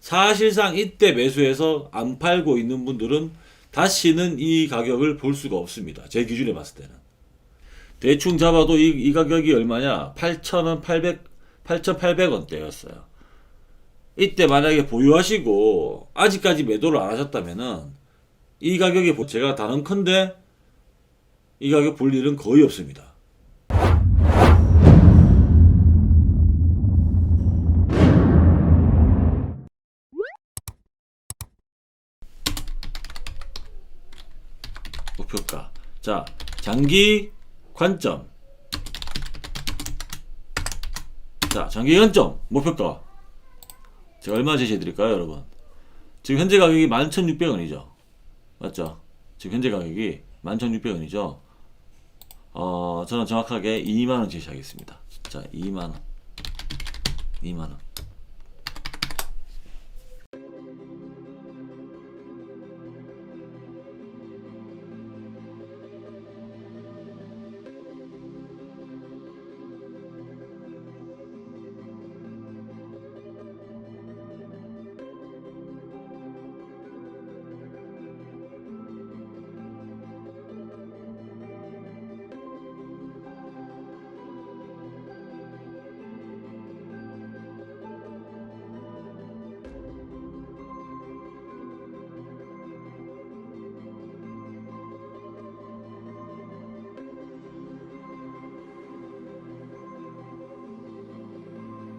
사실상 이때 매수해서 안 팔고 있는 분들은 다시는 이 가격을 볼 수가 없습니다. 제 기준에 봤을 때는. 대충 잡아도 이, 이 가격이 얼마냐? 8,000원, 800, 8,800원대였어요. 이때 만약에 보유하시고 아직까지 매도를 안 하셨다면은 이 가격에 보- 제가 단언컨대 이 가격 볼 일은 거의 없습니다. 목표가. 자, 장기 관점. 자, 장기 관점. 목표가. 제가 얼마 제시해 드릴까요, 여러분? 지금 현재 가격이 11,600원이죠. 맞죠? 지금 현재 가격이 11,600원이죠. 어, 저는 정확하게 2만원 제시하겠습니다. 자, 2만원. 2만원.